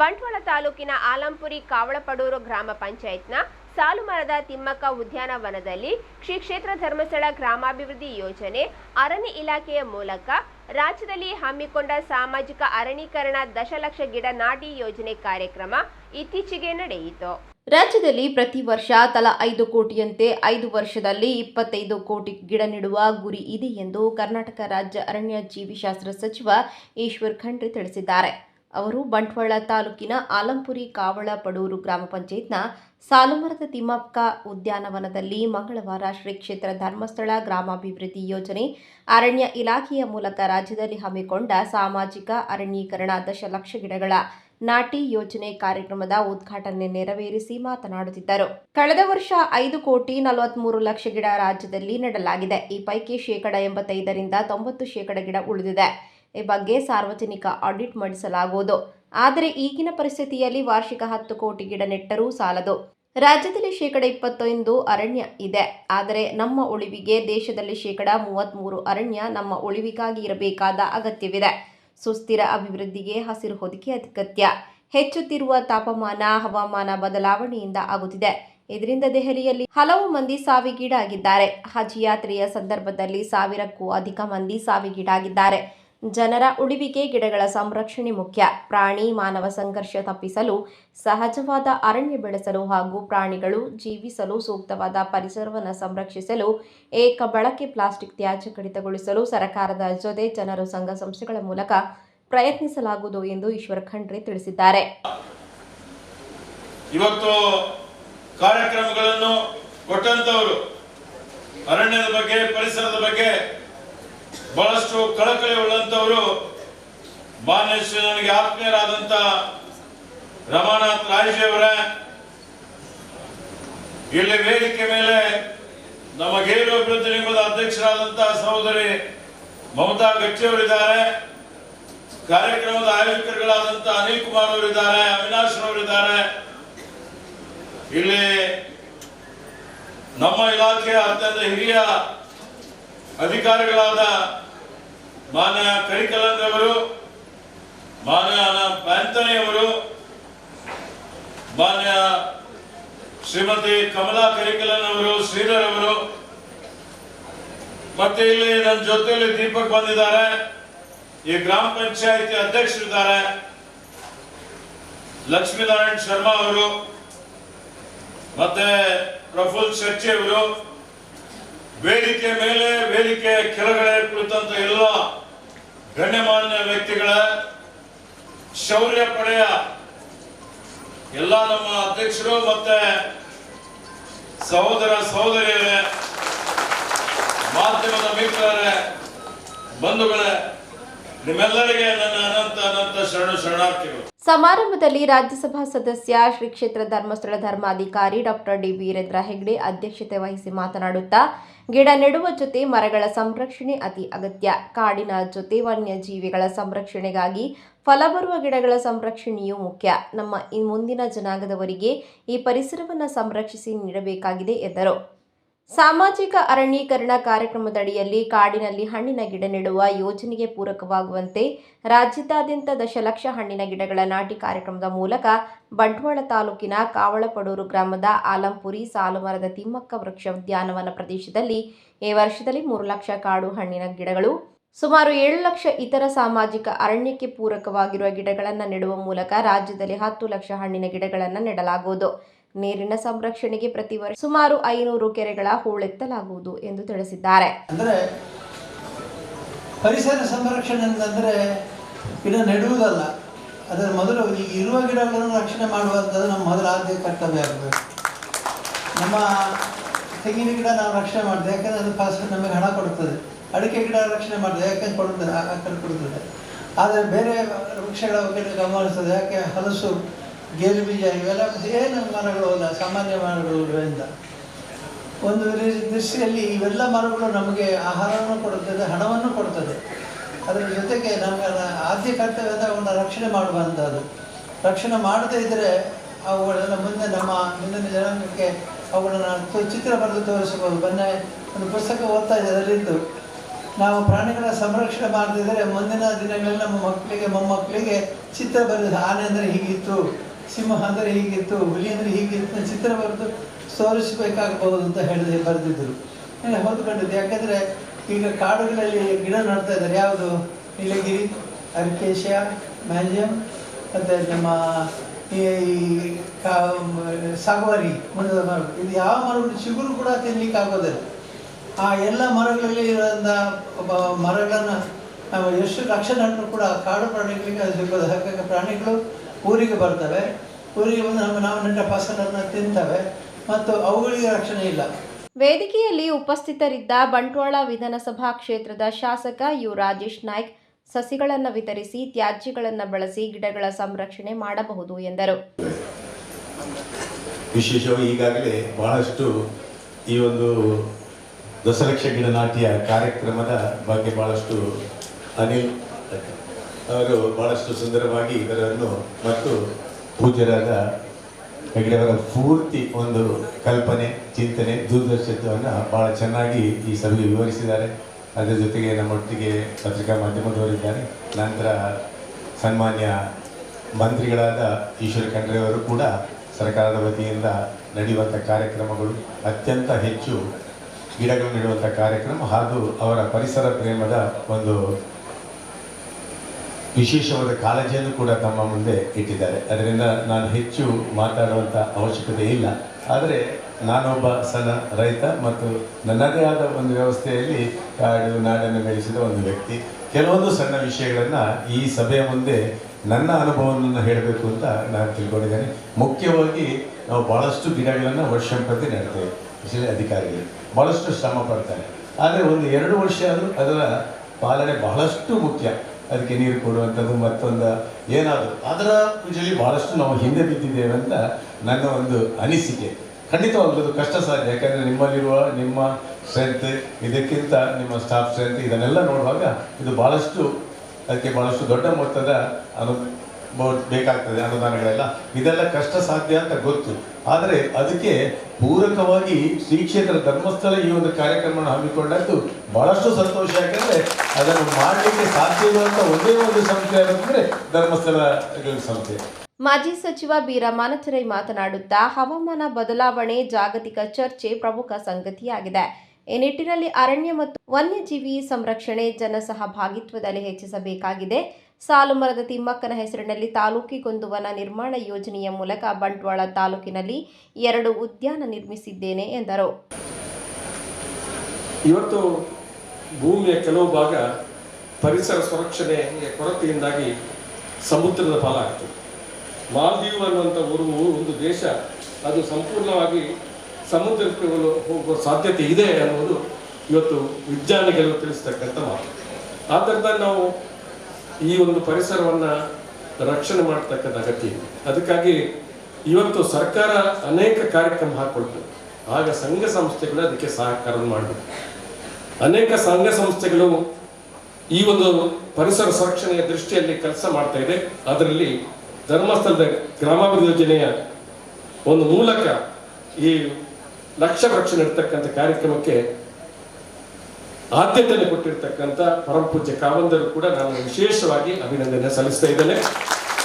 ಬಂಟ್ವಾಳ ತಾಲೂಕಿನ ಆಲಂಪುರಿ ಕಾವಳಪಡೂರು ಗ್ರಾಮ ಪಂಚಾಯತ್ನ ಸಾಲುಮರದ ತಿಮ್ಮಕ್ಕ ಉದ್ಯಾನವನದಲ್ಲಿ ಶ್ರೀ ಕ್ಷೇತ್ರ ಧರ್ಮಸ್ಥಳ ಗ್ರಾಮಾಭಿವೃದ್ಧಿ ಯೋಜನೆ ಅರಣ್ಯ ಇಲಾಖೆಯ ಮೂಲಕ ರಾಜ್ಯದಲ್ಲಿ ಹಮ್ಮಿಕೊಂಡ ಸಾಮಾಜಿಕ ಅರಣ್ಯೀಕರಣ ದಶಲಕ್ಷ ಗಿಡ ನಾಟಿ ಯೋಜನೆ ಕಾರ್ಯಕ್ರಮ ಇತ್ತೀಚೆಗೆ ನಡೆಯಿತು. ರಾಜ್ಯದಲ್ಲಿ ಪ್ರತಿ ವರ್ಷ ತಲಾ ಐದು ಕೋಟಿಯಂತೆ ಐದು ವರ್ಷದಲ್ಲಿ ಇಪ್ಪತ್ತೈದು ಕೋಟಿ ಗಿಡ ನೆಡುವ ಗುರಿ ಇದೆ ಎಂದು ಕರ್ನಾಟಕ ರಾಜ್ಯ ಅರಣ್ಯ ಜೀವಿಶಾಸ್ತ್ರ ಸಚಿವ ಈಶ್ವರ್ ಖಂಡ್ರೆ ತಿಳಿಸಿದ್ದಾರೆ. ಅವರು ಬಂಟ್ವಾಳ ತಾಲೂಕಿನ ಆಲಂಪುರಿ ಕಾವಳ ಪಡೂರು ಗ್ರಾಮ ಪಂಚಾಯತ್ನ ಸಾಲುಮರದ ತಿಮ್ಮಕ್ಕ ಉದ್ಯಾನವನದಲ್ಲಿ ಮಂಗಳವಾರ ಶ್ರೀ ಕ್ಷೇತ್ರ ಧರ್ಮಸ್ಥಳ ಗ್ರಾಮಾಭಿವೃದ್ಧಿ ಯೋಜನೆ ಅರಣ್ಯ ಇಲಾಖೆಯ ಮೂಲಕ ರಾಜ್ಯದಲ್ಲಿ ಹಮ್ಮಿಕೊಂಡ ಸಾಮಾಜಿಕ ಅರಣ್ಯೀಕರಣ ದಶಲಕ್ಷ ಗಿಡಗಳ ನಾಟಿ ಯೋಜನೆ ಕಾರ್ಯಕ್ರಮದ ಉದ್ಘಾಟನೆ ನೆರವೇರಿಸಿ ಮಾತನಾಡುತ್ತಿದ್ದರು. ಕಳೆದ ವರ್ಷ ಐದು ಕೋಟಿ ನಲವತ್ಮೂರು ಲಕ್ಷ ಗಿಡ ರಾಜ್ಯದಲ್ಲಿ ನೆಡಲಾಗಿದೆ. ಈ ಪೈಕಿ ಶೇಕಡ ಎಂಬತ್ತೈದರಿಂದ ತೊಂಬತ್ತು ಶೇಕಡ ಗಿಡ ಉಳಿದಿದೆ. ಬಗ್ಗೆ ಸಾರ್ವಜನಿಕ ಆಡಿಟ್ ಮಾಡಿಸಲಾಗುವುದು. ಆದರೆ ಈಗಿನ ಪರಿಸ್ಥಿತಿಯಲ್ಲಿ ವಾರ್ಷಿಕ ಹತ್ತು ಕೋಟಿ ಗಿಡ ನೆಟ್ಟರೂ ಸಾಲದು. ರಾಜ್ಯದಲ್ಲಿ ಶೇಕಡ ಇಪ್ಪತ್ತೊಂದು ಅರಣ್ಯ ಇದೆ. ಆದರೆ ನಮ್ಮ ಉಳಿವಿಗೆ ದೇಶದಲ್ಲಿ ಶೇಕಡ ಮೂವತ್ತ್ಮೂರು ಅರಣ್ಯ ನಮ್ಮ ಉಳಿವಿಗಾಗಿ ಇರಬೇಕಾದ ಅಗತ್ಯವಿದೆ. ಸುಸ್ಥಿರ ಅಭಿವೃದ್ಧಿಗೆ ಹಸಿರು ಹೊದಿಕೆ ಅಗತ್ಯ. ಹೆಚ್ಚುತ್ತಿರುವ ತಾಪಮಾನ, ಹವಾಮಾನ ಬದಲಾವಣೆಯಿಂದ ಆಗುತ್ತಿದೆ. ಇದರಿಂದ ದೆಹಲಿಯಲ್ಲಿ ಹಲವು ಮಂದಿ ಸಾವಿಗೀಡಾಗಿದ್ದಾರೆ. ಹಜ್ ಯಾತ್ರೆಯ ಸಂದರ್ಭದಲ್ಲಿ ಸಾವಿರಕ್ಕೂ ಅಧಿಕ ಮಂದಿ ಸಾವಿಗೀಡಾಗಿದ್ದಾರೆ. ಜನರ ಉಳಿವಿಗೆ ಗಿಡಗಳ ಸಂರಕ್ಷಣೆ ಮುಖ್ಯ. ಪ್ರಾಣಿ ಮಾನವ ಸಂಘರ್ಷ ತಪ್ಪಿಸಲು, ಸಹಜವಾದ ಅರಣ್ಯ ಬೆಳೆಸಲು ಹಾಗೂ ಪ್ರಾಣಿಗಳು ಜೀವಿಸಲು ಸೂಕ್ತವಾದ ಪರಿಸರವನ್ನು ಸಂರಕ್ಷಿಸಲು, ಏಕ ಬಳಕೆ ಪ್ಲಾಸ್ಟಿಕ್ ತ್ಯಾಜ್ಯ ಕಡಿತಗೊಳಿಸಲು ಸರ್ಕಾರದ ಜೊತೆ ಜನರು ಸಂಘ ಸಂಸ್ಥೆಗಳ ಮೂಲಕ ಪ್ರಯತ್ನಿಸಲಾಗುವುದು ಎಂದು ಈಶ್ವರ್ ಖಂಡ್ರೆ ತಿಳಿಸಿದ್ದಾರೆ. ಇವತ್ತು ಕಾರ್ಯಕ್ರಮಗಳನ್ನು ಅರಣ್ಯದ ಬಗ್ಗೆ, ಪರಿಸರದ ಬಗ್ಗೆ ಬಹಳಷ್ಟು ಕಳಕಳಿ ಉಳ್ಳಂತವರು ಮಾನ್ಯ ಶ್ರೀ ನನಗೆ ಆತ್ಮೀಯರಾದಂತ ರಮಾನಾಥ್ ರಾಜೇವರ ಇಲ್ಲಿ ವೇದಿಕೆ ಮೇಲೆ ನಮ್ಮ ಗೇರು ಅಭಿವೃದ್ಧಿ ನಿಗಮದ ಅಧ್ಯಕ್ಷರಾದಂತಹ ಸಹೋದರಿ ಮಮತಾ ಗಟ್ಟಿ ಅವರಿದ್ದಾರೆ. ಕಾರ್ಯಕ್ರಮದ ಆಯೋಜಕರುಗಳಾದಂತಹ ಅನಿಲ್ ಕುಮಾರ್ ಅವರಿದ್ದಾರೆ, ಅವಿನಾಶ್ ಅವರಿದ್ದಾರೆ. ಇಲ್ಲಿ ನಮ್ಮ ಇಲಾಖೆಯ ಅತ್ಯಂತ ಹಿರಿಯ ಅಧಿಕಾರಿಗಳಾದ ಮಾನ್ಯ ಕರಿಕಲನ್ ಅವರು ಮಾನ್ಯ ಪ್ಯಾಂತನಿ ಅವರು, ಮಾನ್ಯ ಶ್ರೀಮತಿ ಕಮಲಾ ಕರಿಕಲನ್ ಅವರು, ಶ್ರೀಧರ್ ಅವರು, ಮತ್ತೆ ಇಲ್ಲಿ ನನ್ನ ಜೊತೆಯಲ್ಲಿ ದೀಪಕ್ ಬಂದಿದ್ದಾರೆ. ಈ ಗ್ರಾಮ ಪಂಚಾಯಿತಿ ಅಧ್ಯಕ್ಷರಿದ್ದಾರೆ. ಲಕ್ಷ್ಮೀನಾರಾಯಣ್ ಶರ್ಮಾ ಅವರು, ಮತ್ತೆ ಪ್ರಫುಲ್ ಶೆಟ್ಟಿ ಅವರು ವೇದಿಕೆ ಮೇಲೆ ವೇದಿಕೆ ಕೆಳಗಡೆ ಕುಳಿತಂತ ಎಲ್ಲ ಗಣ್ಯಮಾನ್ಯ ವ್ಯಕ್ತಿಗಳ ಶೌರ್ಯ ಪಡೆಯ ಎಲ್ಲ ನಮ್ಮ ಅಧ್ಯಕ್ಷರು ಮತ್ತೆ ಸಹೋದರ ಸಹೋದರಿಯರೇ, ಮಾಧ್ಯಮದ ಮಿತ್ರರೇ, ಬಂಧುಗಳೇ ನಿಮ್ಮೆಲ್ಲರಿಗೆ ನನ್ನ ಅನಂತ ಅನಂತ ಶರಣ ಶರಣಾರ್ಥಿಗಳು. ಸಮಾರಂಭದಲ್ಲಿ ರಾಜ್ಯಸಭಾ ಸದಸ್ಯ ಶ್ರೀ ಕ್ಷೇತ್ರ ಧರ್ಮಸ್ಥಳ ಧರ್ಮಾಧಿಕಾರಿ ಡಾಕ್ಟರ್ ಡಿ ವೀರೇಂದ್ರ ಹೆಗ್ಡೆ ಅಧ್ಯಕ್ಷತೆ ವಹಿಸಿ ಮಾತನಾಡುತ್ತಾ, ಗಿಡ ನೆಡುವ ಜೊತೆ ಮರಗಳ ಸಂರಕ್ಷಣೆ ಅತಿ ಅಗತ್ಯ. ಕಾಡಿನ ಜೊತೆ ವನ್ಯಜೀವಿಗಳ ಸಂರಕ್ಷಣೆಗಾಗಿ ಫಲ ಬರುವ ಗಿಡಗಳ ಸಂರಕ್ಷಣೆಯೂ ಮುಖ್ಯ. ನಮ್ಮ ಈ ಮುಂದಿನ ಜನಾಂಗದವರಿಗೆ ಈ ಪರಿಸರವನ್ನು ಸಂರಕ್ಷಿಸಿ ನೀಡಬೇಕಾಗಿದೆ, ಎಂದರು. ಸಾಮಾಜಿಕ ಅರಣ್ಯೀಕರಣ ಕಾರ್ಯಕ್ರಮದಡಿಯಲ್ಲಿ ಕಾಡಿನಲ್ಲಿ ಹಣ್ಣಿನ ಗಿಡ ನೆಡುವ ಯೋಜನೆಗೆ ಪೂರಕವಾಗುವಂತೆ ರಾಜ್ಯದಾದ್ಯಂತ ದಶಲಕ್ಷ ಹಣ್ಣಿನ ಗಿಡಗಳ ನಾಟಿ ಕಾರ್ಯಕ್ರಮದ ಮೂಲಕ ಬಂಟ್ವಾಳ ತಾಲೂಕಿನ ಕಾವಳಪಡೂರು ಗ್ರಾಮದ ಆಲಂಪುರಿ ಸಾಲುಮರದ ತಿಮ್ಮಕ್ಕ ವೃಕ್ಷ ಉದ್ಯಾನವನ ಪ್ರದೇಶದಲ್ಲಿ ಈ ವರ್ಷದಲ್ಲಿ ಮೂರು ಲಕ್ಷ ಕಾಡು ಹಣ್ಣಿನ ಗಿಡಗಳು, ಸುಮಾರು ಏಳು ಲಕ್ಷ ಇತರ ಸಾಮಾಜಿಕ ಅರಣ್ಯಕ್ಕೆ ಪೂರಕವಾಗಿರುವ ಗಿಡಗಳನ್ನು ನೆಡುವ ಮೂಲಕ ರಾಜ್ಯದಲ್ಲಿ ಹತ್ತು ಲಕ್ಷ ಹಣ್ಣಿನ ಗಿಡಗಳನ್ನು ನೆಡಲಾಗುವುದು. ನೀರಿನ ಸಂರಕ್ಷಣೆಗೆ ಪ್ರತಿ ವರ್ಷ ಸುಮಾರು ಐನೂರು ಕೆರೆಗಳ ಹೂಳೆತ್ತಲಾಗುವುದು ಎಂದು ತಿಳಿಸಿದ್ದಾರೆ. ಅಂದರೆ ಪರಿಸರ ಸಂರಕ್ಷಣೆ ಅಂತಂದರೆ ಗಿಡ ನೆಡುವುದಲ್ಲ. ಅದರ ಮೊದಲು ಈಗ ಇರುವ ಗಿಡಗಳನ್ನು ರಕ್ಷಣೆ ಮಾಡುವಂಥದ್ದು ನಮ್ಮ ಮೊದಲ ಆದ್ಯ ಕರ್ತವ್ಯ ಆಗಬೇಕು. ನಮ್ಮ ತೆಂಗಿನ ಗಿಡ ನಾವು ರಕ್ಷಣೆ ಮಾಡಿದೆ ಯಾಕಂದರೆ ಅದು ಫಸ್ಟ್ ನಮಗೆ ಹಣ ಕೊಡುತ್ತದೆ. ಅಡಿಕೆ ಗಿಡ ರಕ್ಷಣೆ ಮಾಡಿದೆ ಯಾಕಂದ್ರೆ ಕೊಡುತ್ತದೆ ಕೊಡುತ್ತದೆ ಆದರೆ ಬೇರೆ ವೃಕ್ಷಗಳ ಬಗ್ಗೆ ಗಮನಿಸ್ತದೆ ಯಾಕೆ ಹಲಸು ಗೇರು ಬೀಜ ಇವೆಲ್ಲ ಏನು ಮರಗಳು ಅಲ್ಲ, ಸಾಮಾನ್ಯ ಮರಗಳು ಇರೋದ್ರಿಂದ ಒಂದು ದೃಷ್ಟಿಯಲ್ಲಿ ಇವೆಲ್ಲ ಮರಗಳು ನಮಗೆ ಆಹಾರವನ್ನು ಕೊಡುತ್ತದೆ, ಹಣವನ್ನು ಕೊಡುತ್ತದೆ. ಅದರ ಜೊತೆಗೆ ನಮ್ಮ ಆದ್ಯ ಕರ್ತವ್ಯದ ಅವನ್ನು ರಕ್ಷಣೆ ಮಾಡುವಂಥದ್ದು. ರಕ್ಷಣೆ ಮಾಡದೇ ಇದ್ದರೆ ಅವುಗಳೆಲ್ಲ ಮುಂದೆ ನಮ್ಮ ಮುಂದಿನ ಜನಾಂಗಕ್ಕೆ ಅವುಗಳನ್ನು ಚಿತ್ರ ಬರೆದು ತೋರಿಸಬಹುದು. ಮೊನ್ನೆ ಒಂದು ಪುಸ್ತಕ ಓದ್ತಾ ಇದೆ ಅದರಲ್ಲಿದ್ದು ನಾವು ಪ್ರಾಣಿಗಳ ಸಂರಕ್ಷಣೆ ಮಾಡದಿದ್ದರೆ ಮುಂದಿನ ದಿನಗಳಲ್ಲಿ ನಮ್ಮ ಮಕ್ಕಳಿಗೆ, ಮೊಮ್ಮಕ್ಕಳಿಗೆ ಚಿತ್ರ ಬರೆದು, ಆನೆ ಅಂದರೆ ಹೀಗಿತ್ತು. ಸಿಂಹ ಅಂದರೆ ಹೀಗಿತ್ತು ಹುಲಿ ಅಂದರೆ ಹೀಗಿತ್ತು ಚಿತ್ರ ಬರೆದು ತೋರಿಸಬೇಕಾಗಬಹುದು ಅಂತ ಹೇಳಿದೆ, ಬರೆದಿದ್ದರು. ಹೊಂದ್ಕೊಂಡಿದ್ದೆ ಯಾಕೆಂದರೆ ಈಗ ಕಾಡುಗಳಲ್ಲಿ ಗಿಡ ನಡ್ತಾ ಇದ್ದಾರೆ. ಯಾವುದು? ನೀಲಗಿರಿ, ಅರ್ಕೇಶಿಯಾ ಮ್ಯಾಜಿಯಂ ಮತ್ತು ನಮ್ಮ ಈ ಕಾ ಸಾಗುವಾರಿ ಇದು ಯಾವ ಮರಗಳು ಚಿಗುರು ಕೂಡ ತಿನ್ನಲಿಕ್ಕೆ ಆಗೋದಿಲ್ಲ ಆ ಎಲ್ಲ ಮರಗಳಲ್ಲಿ ಇರೋಂಥ ಮರಗಳನ್ನು ಎಷ್ಟು ಲಕ್ಷ ನಟರು ಕೂಡ ಕಾಡು ಪ್ರಾಣಿಗಳಿಗೆ ಅದು ಸಿಗೋದು ಪ್ರಾಣಿಗಳು ಊರಿಗೆ ಬರ್ತವೆ. ಊರಿಗೆ ಬಂದು ನಮ್ಮ ನಾವು ನೆಂಟ ಫಸಲನ್ನು ತಿಂತವೆ. ಮತ್ತು ಅವುಗಳಿಗೆ ರಕ್ಷಣೆ ಇಲ್ಲ. ವೇದಿಕೆಯಲ್ಲಿ ಉಪಸ್ಥಿತರಿದ್ದ ಬಂಟ್ವಾಳ ವಿಧಾನಸಭಾ ಕ್ಷೇತ್ರದ ಶಾಸಕ ಯು ರಾಜೇಶ್ ನಾಯ್ಕ್ ಸಸಿಗಳನ್ನು ವಿತರಿಸಿ ತ್ಯಾಜ್ಯಗಳನ್ನು ಬಳಸಿ ಗಿಡಗಳ ಸಂರಕ್ಷಣೆ ಮಾಡಬಹುದು ಎಂದರು. ವಿಶೇಷವಾಗಿ ಈಗಾಗಲೇ ಬಹಳಷ್ಟು ಈ ಒಂದು ದಶಲಕ್ಷ ಗಿಡ ನಾಟಿಯ ಕಾರ್ಯಕ್ರಮದ ಬಗ್ಗೆ ಬಹಳಷ್ಟು ಅನಿಲ್ ಅವರು ಬಹಳಷ್ಟು ಸುಂದರವಾಗಿ ಇದರನ್ನು ಮತ್ತು ಪೂಜ್ಯರಾದ ಹೆಗಡೆಯವರ ಪೂರ್ತಿ ಒಂದು ಕಲ್ಪನೆ, ಚಿಂತನೆ, ದೂರದರ್ಶಿತ್ವವನ್ನು ಬಹಳ ಚೆನ್ನಾಗಿ ಈ ಸಭೆಗೆ ವಿವರಿಸಿದ್ದಾರೆ. ಅದರ ಜೊತೆಗೆ ನಮ್ಮೊಟ್ಟಿಗೆ ಪತ್ರಿಕಾ ಮಾಧ್ಯಮದವರಿದ್ದಾರೆ. ನಂತರ ಸನ್ಮಾನ್ಯ ಮಂತ್ರಿಗಳಾದ ಈಶ್ವರ ಖಂಡ್ರೆಯವರು ಕೂಡ ಸರ್ಕಾರದ ವತಿಯಿಂದ ನಡೆಯುವಂಥ ಕಾರ್ಯಕ್ರಮಗಳು, ಅತ್ಯಂತ ಹೆಚ್ಚು ಗಿಡಗಳು ನೀಡುವಂಥ ಕಾರ್ಯಕ್ರಮ ಹಾಗೂ ಅವರ ಪರಿಸರ ಪ್ರೇಮದ ಒಂದು ವಿಶೇಷವಾದ ಕಾಳಜಿಯನ್ನು ಕೂಡ ತಮ್ಮ ಮುಂದೆ ಇಟ್ಟಿದ್ದಾರೆ. ಅದರಿಂದ ನಾನು ಹೆಚ್ಚು ಮಾತಾಡುವಂಥ ಅವಶ್ಯಕತೆ ಇಲ್ಲ. ಆದರೆ ನಾನೊಬ್ಬ ಸಣ್ಣ ರೈತ ಮತ್ತು ನನ್ನದೇ ಆದ ಒಂದು ವ್ಯವಸ್ಥೆಯಲ್ಲಿ ಕಾಡು ನಾಡನ್ನು ಬೆಳೆಸಿದ ಒಂದು ವ್ಯಕ್ತಿ. ಕೆಲವೊಂದು ಸಣ್ಣ ವಿಷಯಗಳನ್ನು ಈ ಸಭೆಯ ಮುಂದೆ ನನ್ನ ಅನುಭವವನ್ನು ಹೇಳಬೇಕು ಅಂತ ನಾನು ತಿಳ್ಕೊಂಡಿದ್ದೇನೆ. ಮುಖ್ಯವಾಗಿ ನಾವು ಭಾಳಷ್ಟು ಗಿಡಗಳನ್ನು ವರ್ಷಂಪ್ರತಿ ನೆಡ್ತೇವೆ ವಿಶೇಷ ಅಧಿಕಾರಿಗಳು. ಭಾಳಷ್ಟು ಶ್ರಮ ಪಡ್ತಾರೆ. ಆದರೆ ಒಂದು ಎರಡು ವರ್ಷ ಆದರೂ ಅದರ ಪಾಲನೆ ಬಹಳಷ್ಟು ಮುಖ್ಯ. ಅದಕ್ಕೆ ನೀರು ಕೊಡುವಂಥದ್ದು ಮತ್ತೊಂದು ಏನಾದರೂ. ಅದರ ಪೂಜೆಯಲ್ಲಿ ಭಾಳಷ್ಟು ನಾವು ಹಿಂದೆ ಬಿದ್ದಿದ್ದೇವೆ ಅಂತ ನನ್ನ ಒಂದು ಅನಿಸಿಕೆ. ಖಂಡಿತವಾಗ್ಲೂ ಕಷ್ಟ ಸಾಧ್ಯ. ಯಾಕಂದರೆ ನಿಮ್ಮಲ್ಲಿರುವ ನಿಮ್ಮ ಸ್ಟ್ರೆಂತ್, ಇದಕ್ಕಿಂತ ನಿಮ್ಮ ಸ್ಟಾಫ್ ಸ್ಟ್ರೆಂತ್, ಇದನ್ನೆಲ್ಲ ನೋಡುವಾಗ ಇದು ಭಾಳಷ್ಟು ಅದಕ್ಕೆ ಭಾಳಷ್ಟು ದೊಡ್ಡ ಮೊತ್ತದ ಅನು, ಬೇಕಾಗ್ತದೆ ಅನುದಾನಗಳೆಲ್ಲ. ಇದೆಲ್ಲ ಕಷ್ಟ ಸಾಧ್ಯ ಅಂತ ಗೊತ್ತು. ಆದರೆ ಅದಕ್ಕೆ ಪೂರಕವಾಗಿ ಶ್ರೀ ಕ್ಷೇತ್ರ ಧರ್ಮಸ್ಥಳ ಈ ಒಂದು ಕಾರ್ಯಕ್ರಮವನ್ನು ಹಮ್ಮಿಕೊಂಡದ್ದು ಬಹಳಷ್ಟು ಸಂತೋಷ. ಯಾಕಂದ್ರೆ ಅದನ್ನು ಮಾಡಲಿಕ್ಕೆ ಸಾಧ್ಯ ಇರುವಂತ ಒಂದೇ ಒಂದು ಸಂಸ್ಥೆ ಅಂತಂದ್ರೆ ಧರ್ಮಸ್ಥಳ ಸಂಸ್ಥೆ. ಮಾಜಿ ಸಚಿವ ಬೀರ ರಮಾನಾಥರೈ ಮಾತನಾಡುತ್ತಾ ಹವಾಮಾನ ಬದಲಾವಣೆ ಜಾಗತಿಕ ಚರ್ಚೆ ಪ್ರಮುಖ ಸಂಗತಿಯಾಗಿದೆ. ಈ ನಿಟ್ಟಿನಲ್ಲಿ ಅರಣ್ಯ ಮತ್ತು ವನ್ಯಜೀವಿ ಸಂರಕ್ಷಣೆ ಜನಸಹಭಾಗಿತ್ವದಲ್ಲಿ ಹೆಚ್ಚಿಸಬೇಕಾಗಿದೆ. ಸಾಲು ಮರದ ತಿಮ್ಮಕ್ಕನ ಹೆಸರಿನಲ್ಲಿ ತಾಲೂಕಿಗೊಂದು ವನ ನಿರ್ಮಾಣ ಯೋಜನೆಯ ಮೂಲಕ ಬಂಟ್ವಾಳ ತಾಲೂಕಿನಲ್ಲಿ ಎರಡು ಉದ್ಯಾನ ನಿರ್ಮಿಸಿದ್ದೇನೆ ಎಂದರು. ಇವತ್ತು ಭೂಮಿಯ ಕೆಲವು ಭಾಗ ಪರಿಸರ ಸುರಕ್ಷಣೆ ಕೊರತೆಯಿಂದಾಗಿ ಸಮುದ್ರದ ಪಾಲಾಗ್ತದೆ ಮಾಲ್ದೀವ್ ಅನ್ನುವಂಥ ಊರು, ಒಂದು ದೇಶ, ಅದು ಸಂಪೂರ್ಣವಾಗಿ ಸಮುದ್ರಕ್ಕೆ ಹೋಗುವ ಸಾಧ್ಯತೆ ಇದೆ ಅನ್ನುವುದು ಇವತ್ತು ವಿಜ್ಞಾನಿಗಳು ತಿಳಿಸ್ತಕ್ಕಂಥ ಮಾತು. ಆದ್ದರಿಂದ ನಾವು ಈ ಒಂದು ಪರಿಸರವನ್ನು ರಕ್ಷಣೆ ಮಾಡ್ತಕ್ಕಂಥ ಅಗತ್ಯ ಇದೆ. ಅದಕ್ಕಾಗಿ ಇವತ್ತು ಸರ್ಕಾರ ಅನೇಕ ಕಾರ್ಯಕ್ರಮ ಹಾಕೊಳ್ತದೆ ಆಗ ಸಂಘ ಸಂಸ್ಥೆಗಳು ಅದಕ್ಕೆ ಸಹಕಾರ ಮಾಡಬೇಕು. ಅನೇಕ ಸಂಘ ಸಂಸ್ಥೆಗಳು ಈ ಒಂದು ಪರಿಸರ ಸಂರಕ್ಷಣೆಯ ದೃಷ್ಟಿಯಲ್ಲಿ ಕೆಲಸ ಮಾಡ್ತಾ ಇದೆ. ಅದರಲ್ಲಿ ಧರ್ಮಸ್ಥಳದ ಗ್ರಾಮಾಭಿವೃದ್ಧಿ ಯೋಜನೆಯ ಒಂದು ಮೂಲಕ ಈ ಲಕ್ಷ ರಕ್ಷಣೆ ಇರ್ತಕ್ಕಂಥ ಕಾರ್ಯಕ್ರಮಕ್ಕೆ ಆದ್ಯತೆಯನ್ನು ಕೊಟ್ಟಿರ್ತಕ್ಕಂಥ ಪರಮಪೂಜ್ಯ ಕಾವಂದರು ಕೂಡ ನಾನು ವಿಶೇಷವಾಗಿ ಅಭಿನಂದನೆ ಸಲ್ಲಿಸ್ತಾ ಇದ್ದೇನೆ.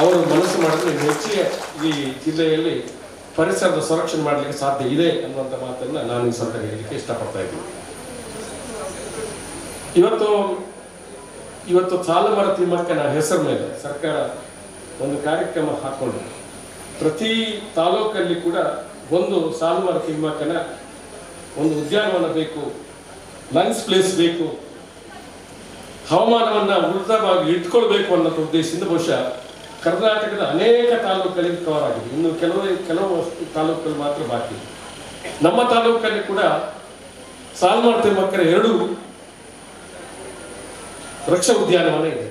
ಅವರು ಮನಸ್ಸು ಮಾಡಿದ್ರೆ ಹೆಚ್ಚಿಗೆ ಈ ಜಿಲ್ಲೆಯಲ್ಲಿ ಪರಿಸರದ ಸಂರಕ್ಷಣೆ ಮಾಡಲಿಕ್ಕೆ ಸಾಧ್ಯ ಇದೆ ಅನ್ನುವಂಥ ಮಾತನ್ನು ನಾನು ಈ ಸಂದರ್ಭ ಹೇಳಲಿಕ್ಕೆ ಇಷ್ಟಪಡ್ತಾ ಇದ್ದೀನಿ. ಇವತ್ತು ಇವತ್ತು ಸಾಲಮರ ತಿಮ್ಮಕ್ಕನ ಹೆಸರು ಮೇಲೆ ಸರ್ಕಾರ ಒಂದು ಕಾರ್ಯಕ್ರಮ ಹಾಕೊಂಡು ಪ್ರತಿ ತಾಲೂಕಲ್ಲಿ ಕೂಡ ಒಂದು ಸಾಲುಮರ ತಿಮ್ಮಕ್ಕನ ಒಂದು ಉದ್ಯಾನವನ ಬೇಕು ಲಂಗ್ಸ್ ಪ್ಲೇಸ್ ಬೇಕು ಹವಾಮಾನವನ್ನು ಉಳಿದವಾಗಿ ಇಟ್ಕೊಳ್ಬೇಕು ಅನ್ನೋ ಉದ್ದೇಶದಿಂದ ಬಹುಶಃ ಕರ್ನಾಟಕದ ಅನೇಕ ತಾಲೂಕಲ್ಲಿ ಕವರ್ ಆಗಿದೆ ಇನ್ನು ಕೆಲವು ಕೆಲವು ತಾಲೂಕಲ್ಲಿ ಮಾತ್ರ ಬಾಕಿ. ನಮ್ಮ ತಾಲೂಕಲ್ಲಿ ಕೂಡ ಸಾಲು ಮಾಡ್ತಿರುವ ಮಕ್ಕಳ ಎರಡು ವೃಕ್ಷ ಉದ್ಯಾನವನ ಇದೆ.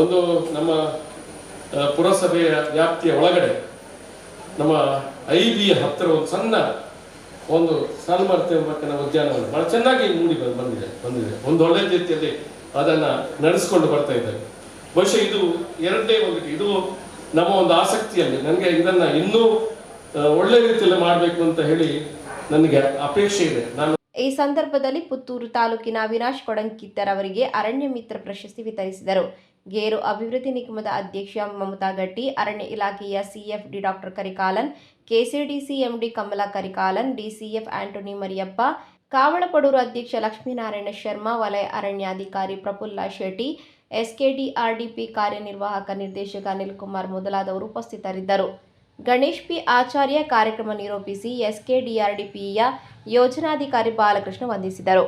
ಒಂದು ನಮ್ಮ ಪುರಸಭೆಯ ವ್ಯಾಪ್ತಿಯ ಒಳಗಡೆ ನಮ್ಮ ಐ ಬಿ ಹತ್ತಿರ ಒಂದು ಸಣ್ಣ ಒಂದು ಸಾಲ್ಮಾರ್ ತಿಮ್ಮಕ್ಕನ ಉದ್ಯಾನವನ ಬಹಳ ಚೆನ್ನಾಗಿ ಮೂಡಿ ಬಂದ್- ಬಂದಿದೆ ಬಂದಿದೆ. ಒಂದು ಒಳ್ಳೆ ರೀತಿಯಲ್ಲಿ ಅದನ್ನ ನಡೆಸ್ಕೊಂಡು ಬರ್ತಾ ಇದ್ದಾರೆ. ಬಹುಶಃ ಇದು ಎರಡನೇ ಒಂದು ಇದು ನಮ್ಮ ಒಂದು ಆಸಕ್ತಿಯಲ್ಲಿ ನನಗೆ ಇದನ್ನ ಇನ್ನೂ ಒಳ್ಳೆ ರೀತಿಯಲ್ಲಿ ಮಾಡಬೇಕು ಅಂತ ಹೇಳಿ ನನಗೆ ಅಪೇಕ್ಷೆ ಇದೆ. ನಾನು ಈ ಸಂದರ್ಭದಲ್ಲಿ ಪುತ್ತೂರು ತಾಲೂಕಿನ ಅವಿನಾಶ್ ಕೊಡಂಕಿತ್ತರ್ ಅವರಿಗೆ ಅರಣ್ಯ ಮಿತ್ರ ಪ್ರಶಸ್ತಿ ವಿತರಿಸಿದರು. ಗೇರು ಅಭಿವೃದ್ಧಿ ನಿಗಮದ ಅಧ್ಯಕ್ಷ ಮಮತಾ ಗಟ್ಟಿ, ಅರಣ್ಯ ಇಲಾಖೆಯ CFD doctor Karikalan KCDC MD Kamala Karikalan, DCF Antony Mariyappa, Kavalapadur ಅಧ್ಯಕ್ಷ ಲಕ್ಷ್ಮೀನಾರಾಯಣ ಶರ್ಮಾ, ವಲಯ ಅರಣ್ಯಾಧಿಕಾರಿ ಪ್ರಫುಲ್ಲ ಶೆಟ್ಟಿ, ಎಸ್ಕೆಡಿಆರ್ಡಿಪಿ ಕಾರ್ಯನಿರ್ವಾಹಕ ನಿರ್ದೇಶಕ ಅನಿಲ್ ಕುಮಾರ್ ಮೊದಲಾದವರು ಉಪಸ್ಥಿತರಿದ್ದರು. ಗಣೇಶ್ ಪಿ ಆಚಾರ್ಯ ಕಾರ್ಯಕ್ರಮ ನಿರೂಪಿಸಿ ಎಸ್ಕೆಡಿಆರ್ಡಿಪಿಯ ಯೋಜನಾಧಿಕಾರಿ ಬಾಲಕೃಷ್ಣ ವಂದಿಸಿದರು.